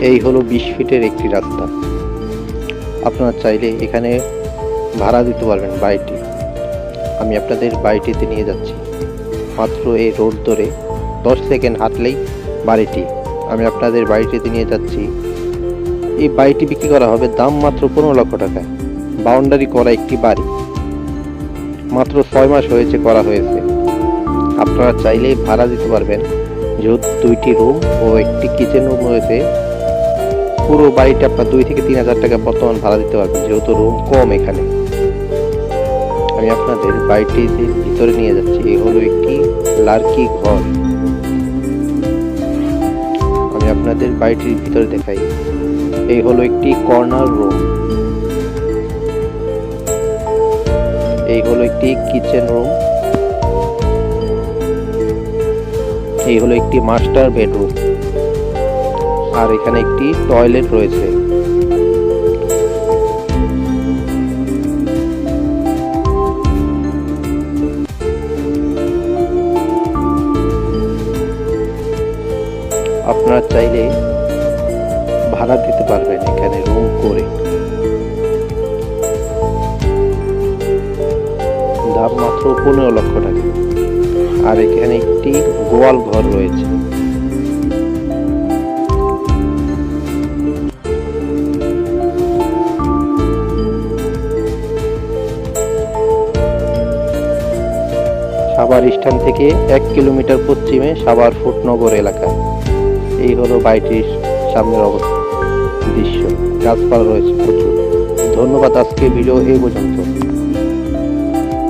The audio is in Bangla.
এই হলো বিশ ফিটের একটি রাস্তা। আপনারা চাইলে এখানে ভাড়া দিতে পারবেন বাড়িটি। আমি আপনাদের বাড়িটিতে নিয়ে যাচ্ছি। মাত্র এই রোড ধরে দশ সেকেন্ড হাঁটলেই বাড়িটি। আমি আপনাদের বাড়িটিতে নিয়ে যাচ্ছি। এই বাড়িটি বিক্রি করা হবে দাম মাত্র পনেরো লক্ষ টাকায় বাউন্ডারি করা একটি বাড়ি। মাত্র ছয় মাস হয়েছে করা হয়েছে। আপনারা চাইলেই ভাড়া দিতে পারবেন। যেহেতু দুইটি রুম ও একটি কিচেন রুম রয়েছে পুরো বাড়িটা আপনার দুই থেকে তিন হাজার টাকা বর্তমান ভাড়া দিতে পারবেন, যেহেতু রুম কম এখানে। আমি আপনাদের বাড়িটির ভিতরে নিয়ে যাচ্ছি এই হলো একটি লার্কি ঘর। আমি আপনাদের বাড়িটির ভিতরে দেখাই। এই হলো একটি কর্নার রুম। এই হলো একটি কিচেন রুম। এই হলো একটি মাস্টার বেডরুম। আর এখানে একটি টয়লেট রয়েছে। আপনারা চাইলে ভাড়া দিতে পারবেন এখানে রুম করে। দাম মাত্র পনেরো লক্ষ টাকা। আর এখানে একটি গোয়াল ঘর রয়েছে। সাভার স্ট্যান্ড থেকে এক কিলোমিটার পশ্চিমে সাভার ফুটনগর এলাকা। এই হলো বাড়িটির সামনের অবস্থা। দৃশ্য, গাছপালা রয়েছে প্রচুর। ধন্যবাদ আজকে ভিডিও এই পর্যন্ত।